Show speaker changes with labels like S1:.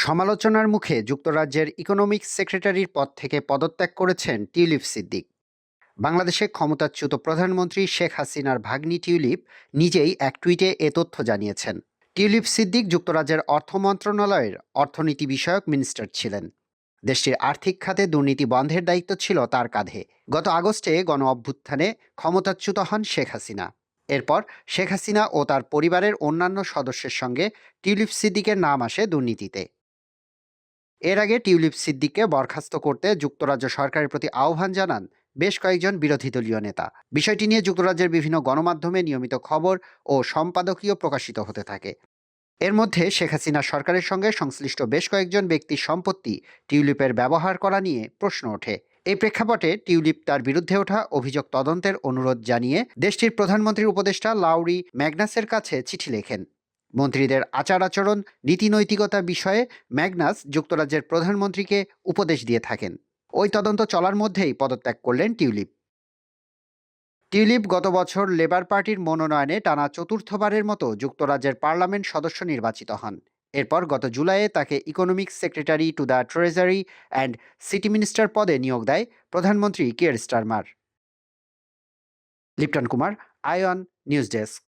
S1: সমালোচনার মুখে যুক্তরাজ্যের ইকোনমিক সেক্রেটারির পদ থেকে পদত্যাগ করেছেন টিউলিপ সিদ্দিক। বাংলাদেশে ক্ষমতাচ্যুত প্রধানমন্ত্রী শেখ হাসিনার ভাগ্নি টিউলিপ নিজেই এক টুইটে এ তথ্য জানিয়েছেন। টিউলিপ সিদ্দিক যুক্তরাজ্যের অর্থ মন্ত্রণালয়ের অর্থনীতি বিষয়ক মিনিস্টার ছিলেন। দেশটির আর্থিক খাতে দুর্নীতি বন্ধের দায়িত্ব ছিল তার কাঁধে। গত আগস্টে গণ অভ্যুত্থানে ক্ষমতাচ্যুত হন শেখ হাসিনা। এরপর শেখ হাসিনা ও তার পরিবারের অন্যান্য সদস্যের সঙ্গে টিউলিপ সিদ্দিকের নাম আসে দুর্নীতিতে। এর আগে টিউলিপ সিদ্দিককে বরখাস্ত করতে যুক্তরাজ্য সরকারের প্রতি আহ্বান জানান বেশ কয়েকজন বিরোধী দলীয় নেতা। বিষয়টি নিয়ে যুক্তরাজ্যের বিভিন্ন গণমাধ্যমে নিয়মিত খবর ও সম্পাদকীয় প্রকাশিত হতে থাকে। এর মধ্যে শেখ হাসিনা সরকারের সঙ্গে সংশ্লিষ্ট বেশ কয়েকজন ব্যক্তির সম্পত্তি টিউলিপের ব্যবহার করা নিয়ে প্রশ্ন ওঠে। এই প্রেক্ষাপটে টিউলিপ তার বিরুদ্ধে ওঠা অভিযোগ তদন্তের অনুরোধ জানিয়ে দেশটির প্রধানমন্ত্রীর উপদেষ্টা লাউরি ম্যাগনাসের কাছে চিঠি লেখেন। মন্ত্রীদের আচার আচরণ নীতিনৈতিকতা বিষয়ে ম্যাগনাস যুক্তরাজ্যের প্রধানমন্ত্রীকে উপদেশ দিয়ে থাকেন। ওই তদন্ত চলার মধ্যেই পদত্যাগ করলেন টিউলিপ। টিউলিপ গত বছর লেবার পার্টির মনোনয়নে টানা চতুর্থবারের মতো যুক্তরাজ্যের পার্লামেন্ট সদস্য নির্বাচিত হন। এরপর গত জুলাইয়ে তাকে economic secretary to the treasury and city minister পদে নিয়োগ দেয় প্রধানমন্ত্রী Keir Starmer. Lipton Kumar Ayon news desk.